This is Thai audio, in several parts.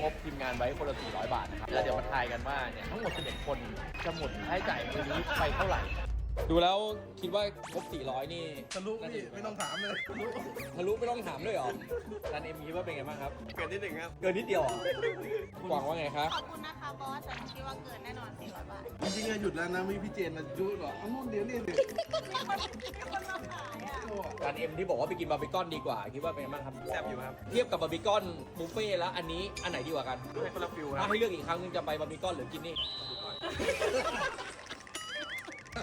งบทีมงานไว้คนละ 400 บาทนะครับ แล้วเดี๋ยวมาทายกันว่าเนี่ยทั้งหมด 11 คนจะหมดค่าใช้จ่ายมือนี้ไปเท่าไหร่ ดูแล้วคิดว่าครบ400 นี่ทะลุพี่ไม่ต้องถามเลยทะลุทะลุไม่ต้องถามด้วยเหรอรันเอ็มคิดว่าเป็นไงบ้างครับ เกินนิดหนึ่งครับ เกินนิดเดียวเหรอหวังว่าไงครับ ขอบคุณนะคะบอสแต่หนูคิดว่าเกินแน่นอน400บาทจริงๆอะหยุดแล้วนะมีพี่เจนมายุดบอกเอานู่นเดี๋ยวนี่เดี๋ยวมีคนมีคนมาขายอะรันเอ็มที่บอกว่าไปกินบาร์บีคอนดีกว่า คิดว่าเป็นไงบ้างครับแซ่บอยู่ครับเทียบกับบาร์บีคอนบุฟเฟ่ต์แล้วอันนี้อันไหนดีกว่ากันให้คนละฟิลคถ้ารับให้เลือกอีกครั้งนึงจะไปบาร์บีคอนหรือกินนี่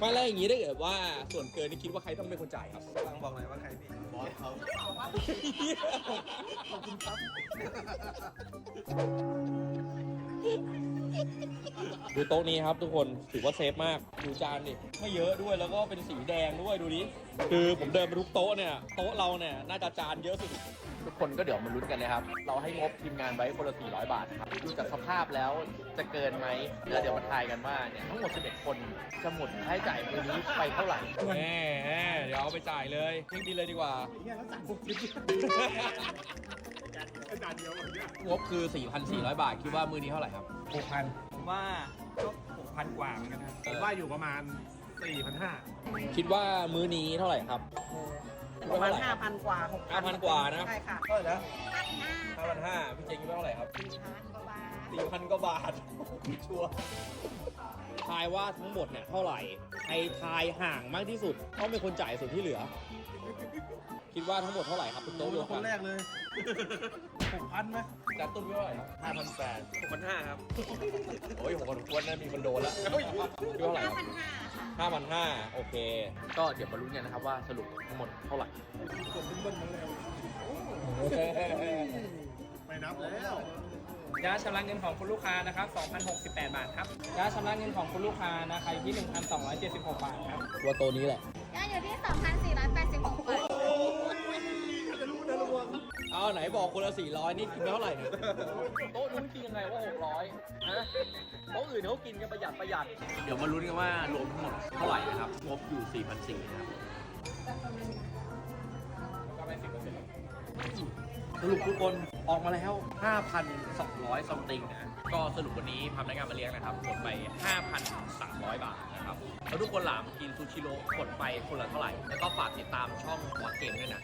มาแล้วอย่างนี้ได้เกิดว่าส่วนเกินนี่คิดว่าใครต้องเป็นคนจ่ายครับฟังบอกหน่อยว่าใครพี่บอสเขาบอกว่าขอบคุณครับ ดูโต๊ะนี้ครับทุกคนถือว่าเซฟมากดูจานดิไม่เยอะด้วยแล้วก็เป็นสีแดงด้วยดูดิคือผมเดินไปทุกโต๊ะเนี่ยโต๊ะเราเนี่ยน่าจะจานเยอะสุดทุกคนก็เดี๋ยวมาลุ้นกันนะครับ เราให้งบทีมงานไว้คนละ400 บาทนะครับดูจากสภาพแล้วจะเกินไหมแล้วเดี๋ยวมาทายกันว่าเนี่ยทั้งหมด 11 คนจะหมดค่าใช้จ่ายมือนี้ไปเท่าไหร่แหมเดี๋ยวเอาไปจ่ายเลยทิ้งดีเลยดีกว่าเนี่ยเขาสั่งบุกจิ๊บอาจารย์เดียวหมดเนี่ยงบคือ 4,400 บาท คิดว่ามือนี้เท่าไหร่ครับหกพัน ผมว่าก็หกพันกว่าเหมือนกันนะผมว่าอยู่ประมาณสี่พันห้าคิดว่ามื้อนี้เท่าไหร่ครับ ประมาณห้าพันกว่าหก5,000กว่านะ ใช่ค่ะเท่าไหร่นะ5,500พี่เจงคิดว่าเท่าไหร่ครับ4,000กว่าบาท4,000กว่าบาทชัวร์ทายว่าทั้งหมดเนี่ยเท่าไหร่ใครทายห่างมากที่สุดต้องเป็นคนจ่ายส่วนที่เหลือ คิดว่าทั้งหมดเท่าไหร่ครับคุณโตโต๊ะเป็นคนแรกเลย หกพันไหมจานตุ้มคิดว่าเท่าไหร่ครับห้าพันแปดหกพันห้าครับ โอ้ยผมคนควรน่ามีคนโดนแล้วคิดว่าเท่าไหร่ครับ5,500ค่ะห้าพันห้าโอเค ก็เดี๋ยวมาลุ้นกันนะครับว่าสรุปทั้งหมดเท่าไหร่กดเบิ้ลๆมาเลยไม่นับแล้วยอดชำระเงินของคุณลูกค้านะครับ2,068 บาทครับยอดชำระเงินของคุณลูกค้านะครับอยู่ที่ 1,276 บาทครับว่าโตวนี้แหละยอดอยู่ที่ 2,486 บาท เอาไหนบอกคนละ400 นี่กินไปเท่าไหร่เนี่ยโต๊ะนู้นกินยังไงว่า600ฮะโต๊ะอื่นเขากินกันประหยัดประหยัด เดี๋ยวมาลุ้นกันว่ารวมทั้งหมดเท่าไหร่นะครับ งบอยู่4,400นะครับก็ไปสิบเปอร์เซ็นต์สรุปทุกคนออกมาแล้ว 5,200ซัมติงนะ ก็สรุปวันนี้ทำรายการมาเลี้ยงนะครับหมดไป 5,300 บาทนะครับ แล้วทุกคนหลามกินซูชิโร่กดไปคนละเท่าไหร่ แล้วก็ฝากติดตามช่องวอร์เกมด้วยนะ